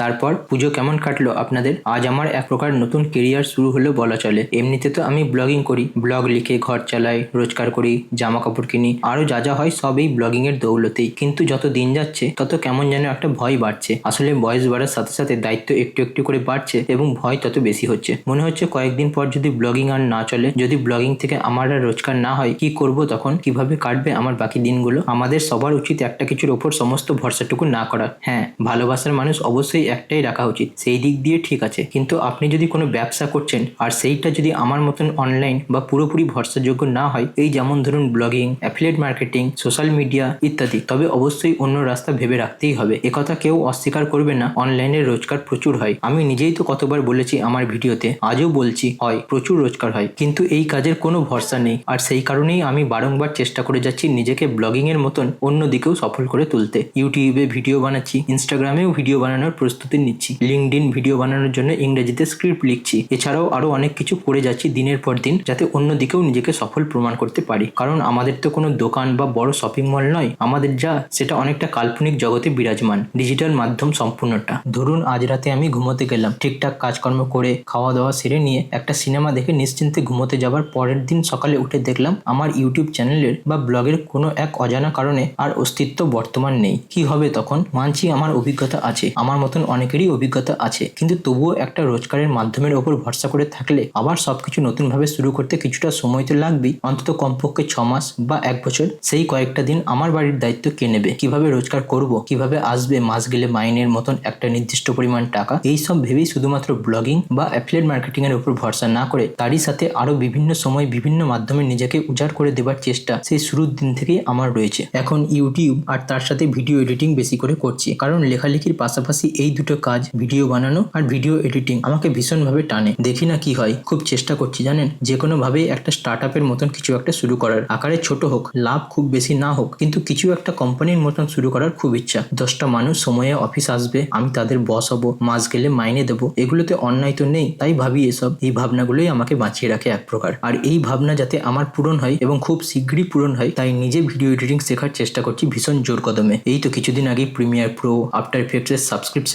তারপর পুজো কেমন কাটলো আপনাদের? আজ আমার এক প্রকার নতুন কেরিয়ার শুরু হলো বলা চলে। এমনিতে তো আমি ব্লগিং করি। ব্লগ লিখে ঘর চালাই, রোজগার করি জামা কাপড় কিনি। আরও যা যা হয় সব এই ব্লগিং এর দৌলতেই। কিন্তু যত দিন যাচ্ছে, তত কেমন যেন একটা ভয় বাড়ছে। আসলে বয়স বাড়ার সাথে সাথে দায়িত্ব একটু একটু করে বাড়ছে এবং ভয় তত বেশি হচ্ছে। মনে হচ্ছে কয়েকদিন পর যদি ব্লগিং আর না চলে, যদি ব্লগিং থেকে আমার আর রোজগার না হয়, কি করব তখন? কীভাবে কাটবে আমার বাকি দিনগুলো? আমাদের সবার উচিত একটা কিছুর ওপর সমস্ত ভরসাটুকু না করা। হ্যাঁ ভালোবাসার মানুষ অবশ্যই একটাই রাখা উচিত, সেই দিক দিয়ে ঠিক আছে। কিন্তু আপনি যদি কোনো ব্যবসা করছেন আর সেইটা যদি আমার মতন অনলাইন বা পুরোপুরি ভরসাযোগ্য না হয়, এই যেমন ধরুন blogging affiliate marketing social media ইত্যাদি, তবে অবশ্যই অন্য রাস্তা ভেবে রাখতেই হবে। একথা কেউ অস্বীকার করবে না অনলাইনে রোজগার প্রচুর হয়। আমি নিজেই তো কতবার বলেছি আমার ভিডিওতে, আজও বলছি, হয়, প্রচুর রোজগার হয়। কিন্তু এই কাজের কোনো ভরসা নেই, আর সেই কারণেই আমি বারংবার চেষ্টা করে যাচ্ছি নিজেকে ব্লগিং এর মতন অন্য দিকেও সফল করে তুলতে। ইউটিউবে ভিডিও বানাচ্ছি ইনস্টাগ্রামেও ভিডিও বানানোর প্রস্তুতি নিচ্ছি। লিঙ্কডিন ভিডিও বানানোর জন্য ইংরেজিতে স্ক্রিপ্ট লিখছি। এছাড়াও আরও অনেক কিছু করে যাচ্ছি দিনের পর দিন, যাতে অন্য দিকেও নিজেকে সফল প্রমাণ করতে পারি। কারণ আমাদের তো কোনো দোকান বা বড় শপিং মল নয়, আমাদের যা, সেটা অনেকটা কাল্পনিক জগতে বিরাজমান। ডিজিটাল মাধ্যম সম্পূর্ণটা। ধরুন, আজ রাতে আমি ঘুমোতে গেলাম। ঠিকঠাক কাজকর্ম করে খাওয়া দাওয়া সেরে নিয়ে একটা সিনেমা দেখে নিশ্চিন্তে ঘুমোতে যাবার পরের দিন সকালে উঠে দেখলাম, আমার ইউটিউব চ্যানেলের বা ব্লগের কোনো এক অজানা কারণে আর অস্তিত্ব বর্তমান নেই। কি হবে তখন? মানছি আমার অভিজ্ঞতা আছে। আমার মতন অনেকেরই অভিজ্ঞতা আছে, কিন্তু তবুও একটা রোজগারের মাধ্যমের ওপর ভরসা করে থাকলে আবার সবকিছু নতুনভাবে শুরু করতে কিছুটা সময় তো লাগবেই। অন্তত কমপক্ষে ছ মাস বা এক বছর সেই কয়েকটা দিন আমার বাড়ির দায়িত্ব কে নেবে? কীভাবে রোজগার করব? কীভাবে আসবে মাস গেলে মাইনের মতন একটা নির্দিষ্ট পরিমাণ টাকা? এই সব ভেবেই শুধুমাত্র ব্লগিং বা অ্যাফিলিয়েট মার্কেটিং এর উপর ভরসা না করে তারই সাথে আরও বিভিন্ন সময় বিভিন্ন মাধ্যমে নিজেকে উজাড় করে দেবার চেষ্টা সেই শুরুর দিন থেকেই আমার রয়েছে। এখন ইউটিউব আর তার সাথে ভিডিও এডিটিং বেশি করে করছি, কারণ লেখালেখির পাশাপাশি এই দুটো কাজ ভিডিও বানানো আর ভিডিও এডিটিং আমাকে ভীষণভাবে টানে। দেখি না কি হয়, খুব চেষ্টা করছি জানেন? যে কোনো ভাবেই একটা স্টার্ট আপের মতন কিছু একটা শুরু করার। আকারে ছোট হোক, লাভ খুব বেশি না হোক, কিন্তু কিছু একটা কোম্পানির মতন শুরু করার খুব ইচ্ছা। দশটা মানুষ সময়ে অফিস আসবে, আমি তাদের বস হব, মাস গেলে মাইনে দেবো। এগুলোতে অন্যায় তো নেই, তাই ভাবি এসব। এই ভাবনাগুলোই আমাকে বাঁচিয়ে রাখে এক প্রকার। আর এই ভাবনা যাতে আমার পূরণ হয় এবং খুব শীঘ্রই পূরণ হয়, তাই নিজে ভিডিও এডিটিং শেখার চেষ্টা করছি ভীষণ জোর কদমে। এই তো কিছুদিন আগে প্রিমিয়ার প্রো আফটার এফেক্টস এর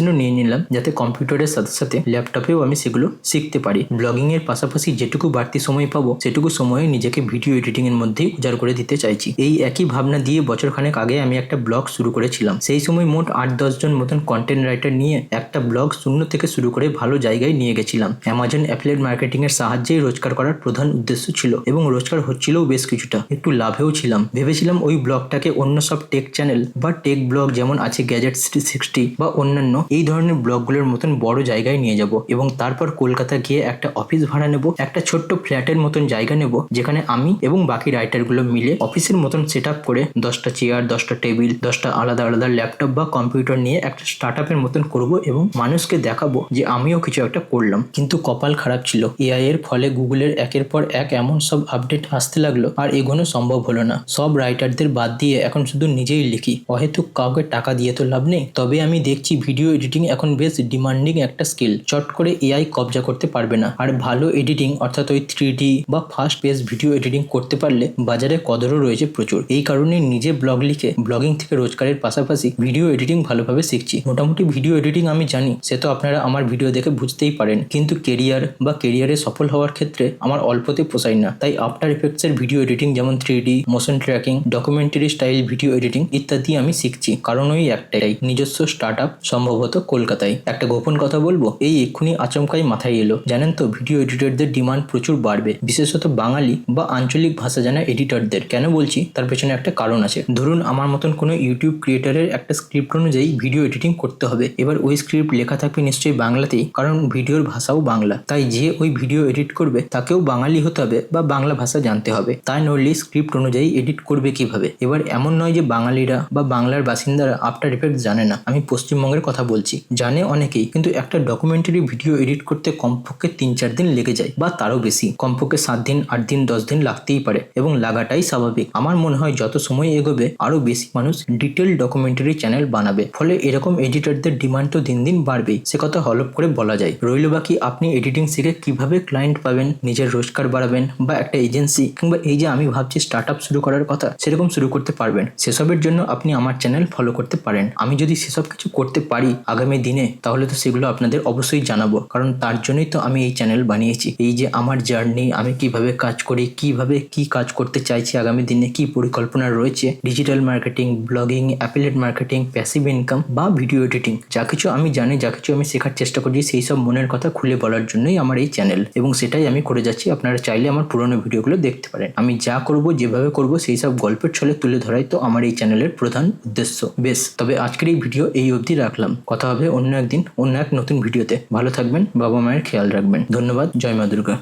সাবস্ক্রিপশনও নিয়ে নিলাম যাতে কম্পিউটারের সাথে সাথে ল্যাপটপেও আমি সেগুলো শিখতে পারি। ব্লগিং এর পাশাপাশি যেটুকু বাড়তি সময় পাবো, সেটুকু সময়ে নিজেকে ভিডিও এডিটিং এর মধ্যেই উজাড় করে দিতে চাইছি। এই একই ভাবনা দিয়ে বছর খানেক আগে আমি একটা ব্লগ শুরু করেছিলাম। সেই সময় মোট আট দশ জন মতন কন্টেন্ট রাইটার নিয়ে একটা ব্লগ শূন্য থেকে শুরু করে ভালো জায়গায় নিয়ে গেছিলাম। অ্যামাজন অ্যাফিলিয়েট মার্কেটিং এর সাহায্যেই রোজগার করার প্রধান উদ্দেশ্য ছিল এবং রোজগার হচ্ছিলও বেশ কিছুটা। একটু লাভেও ছিলাম। ভেবেছিলাম ওই ব্লগটাকে অন্য সব টেক চ্যানেল বা টেক ব্লগ যেমন আছে গ্যাজেট সিক্সটি বা অন্যান্য এই ধরনের ব্লগগুলোর মতন বড় জায়গায় নিয়ে যাব এবং তারপর কলকাতা গিয়ে একটা অফিস ভাড়া নেব, একটা ছোট্ট ফ্ল্যাটের মতন জায়গা নেব, যেখানে আমি এবং বাকি রাইটারগুলো মিলে অফিসের মতন সেট আপ করে দশটা চেয়ার দশটা টেবিল দশটা আলাদা আলাদা ল্যাপটপ বা কম্পিউটার নিয়ে একটা স্টার্ট আপের মতন করব এবং মানুষকে দেখাবো যে আমিও কিছু একটা করলাম। কিন্তু কপাল খারাপ ছিল। এআই এর ফলে গুগলের একের পর এক এমন সব আপডেট আসতে লাগল আর এগোনো সম্ভব হলো না। সব রাইটারদের বাদ দিয়ে এখন শুধু নিজেই লিখি। অহেতুক কাউকে টাকা দিয়ে তো লাভ নেই। তবে আমি দেখছি ভিডিও এডিটিং এখন বেশ ডিমান্ডিং একটা স্কিল চট করে এআই কবজা করতে পারবে না। আর ভালো এডিটিং অর্থাৎ ওই থ্রি বা ফার্স্ট পেজ ভিডিও এডিটিং করতে পারলে বাজারে কদরও রয়েছে প্রচুর। এই কারণে নিজে ব্লগ লিখে ব্লগিং থেকে রোজগারের পাশাপাশি ভিডিও এডিটিং ভালোভাবে শিখছি। মোটামুটি ভিডিও এডিটিং আমি জানি, সে তো আপনারা আমার ভিডিও দেখে বুঝতেই পারেন। কিন্তু কেরিয়ার বা কেরিয়ারে সফল হওয়ার ক্ষেত্রে আমার অল্পতে পোষায় না। তাই আফটার এফেক্টস এর ভিডিও এডিটিং যেমন three D motion tracking documentary style video editing ইত্যাদি আমি শিখছি। কারণ ওই একটাই। নিজস্ব স্টার্ট সম্ভবত কলকাতায়। একটা গোপন কথা বলব? এই এক্ষুনি আচমকাই মাথায় এলো। জানেন তো, ভিডিও এডিটরদের ডিমান্ড প্রচুর বাড়বে। বিশেষত বাঙালি বা আঞ্চলিক ভাষা জানা এডিটরদের। কেন বলছি? তার পেছনে একটা কারণ আছে। ধরুন, আমার মতন কোনো ইউটিউব ক্রিয়েটারের একটা স্ক্রিপ্ট অনুযায়ী ভিডিও এডিটিং করতে হবে। এবার ওই স্ক্রিপ্ট লেখা থাকবে নিশ্চয়ই বাংলাতেই, কারণ ভিডিওর ভাষাও বাংলা। তাই যে ওই ভিডিও এডিট করবে, তাকেও বাঙালি হতে হবে বা বাংলা ভাষা জানতে হবে। তাই নইলে স্ক্রিপ্ট অনুযায়ী এডিট করবে কীভাবে? এবার এমন নয় যে বাঙালিরা বা বাংলার বাসিন্দারা আফটার এফেক্ট জানে না। আমি পশ্চিমবঙ্গের কথা বলছি। জানে অনেকেই, কিন্তু একটা ডকুমেন্টারি ভিডিও এডিট করতে কমপক্ষে তিন চার দিন লেগে যায়, বা তারও বেশি। কমপক্ষে সাত দিন, আট দিন, দশ দিন লাগতেই পারে, এবং লাগাটাই স্বাভাবিক। আমার মনে হয় যত সময় এগোবে আরও বেশি মানুষ ডিটেল ডকুমেন্টারি চ্যানেল বানাবে। ফলে এরকম এডিটরদের ডিমান্ড তো দিন দিন বাড়বেই, সে কথা হলপ করে বলা যায়। রইল বাকি, আপনি এডিটিং শিখে কীভাবে ক্লায়েন্ট পাবেন, নিজের রোজগার বাড়াবেন, বা একটা এজেন্সি কিংবা এই যে আমি ভাবছি স্টার্ট আপ শুরু করার কথা, সেরকম শুরু করতে পারবেন। সেসবের জন্য আপনি আমার চ্যানেল ফলো করতে পারেন। আমি যদি সেসব কিছু করতে পারি আগামী দিনে তাহলে তো সেগুলো আপনাদের অবশ্যই জানাব। কারণ তার জন্যই তো আমি এই চ্যানেল বানিয়েছি। এই যে আমার জার্নি, আমি কীভাবে কাজ করি, কীভাবে কি কাজ করতে চাইছি আগামী দিনে, কি পরিকল্পনা রয়েছে, digital marketing, blogging affiliate marketing, passive income বা ভিডিও এডিটিং, যা কিছু আমি জানি, যা কিছু আমি শেখার চেষ্টা করছি সেই সব মনের কথা খুলে বলার জন্যই আমার এই চ্যানেল। এবং সেটাই আমি করে যাচ্ছি। আপনারা চাইলে আমার পুরোনো ভিডিওগুলো দেখতে পারেন। আমি যা করব, যেভাবে করব, সেই সব গল্পের ছলে তুলে ধরাই তো আমার এই চ্যানেলের প্রধান উদ্দেশ্য। বেশ, তবে আজকের এই ভিডিও এই অবধি রাখলাম। কথা হবে অন্য একদিন, অন্য এক নতুন ভিডিওতে। ভালো থাকবেন বাবা মায়ের খেয়াল রাখবেন। ধন্যবাদ, জয় মা দুর্গা।